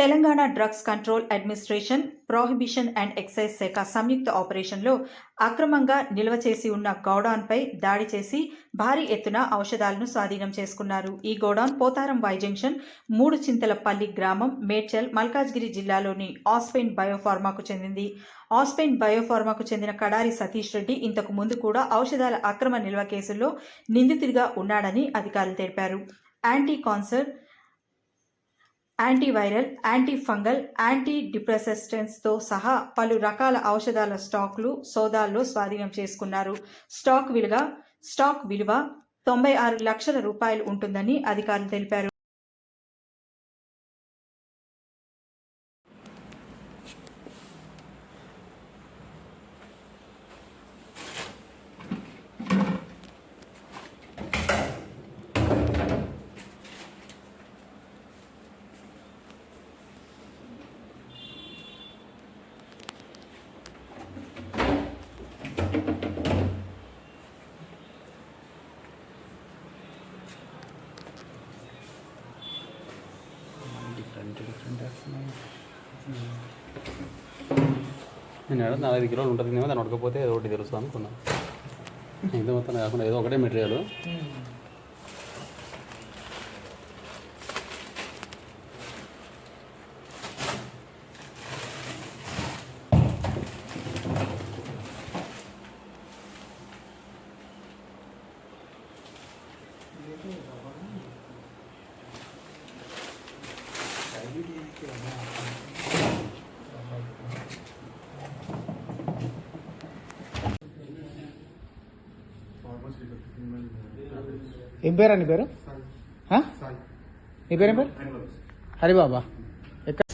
Telangana drugs control administration prohibition and excise శాఖ సంయుక్త ఆపరేషన్లో అక్రమంగా నిల్వ చేసి ఉన్న గౌడాన్పై దాడి చేసి భారీ ఎత్తున ఔషధాలను స్వాధీనం చేసుకున్నారు. ఈ గోడౌన్ పోతారం వై జంక్షన్ మూడు చింతలపల్లి గ్రామం మేడ్చల్ మల్కాజ్గిరి జిల్లాలోని ఆస్పెయిన్ బయోఫార్మాకు చెందింది. ఆస్పెయిన్ బయోఫార్మాకు చెందిన కడారి సతీష్ రెడ్డి ఇంతకు ముందు కూడా ఔషధాల అక్రమ నిల్వ కేసుల్లో నిందితుడిగా ఉన్నాడని అధికారులు తెలిపారు. Anti cancer antiviral anti fungal anti డిప్రెసెస్టెన్స్తో సహా పలు రకాల ఔషధాల స్టాక్లు సోదాల్లో స్వాధీనం చేసుకున్నారు. స్టాక్ విలువ స్టాక్ విలువ తొంభై ఆరు లక్షల రూపాయలు ఉంటుందని అధికారులు తెలిపారు. డిఫరెంట్ డిఫరెంట్ వస్తున్నాయి నేను ఏదో నలభై కిలోలు ఉంటుంది ఏమో దాన్ని ఉడకపోతే ఏదో ఒకటి తెలుసు అనుకున్నాను ఇది మొత్తం కాకుండా ఏదో ఒకటే మెటీరియల్ Thank you. ఏం పేరు నీ పేరు? నీ పేరేం పేరు? హరిబాబా. ఎక్కడ?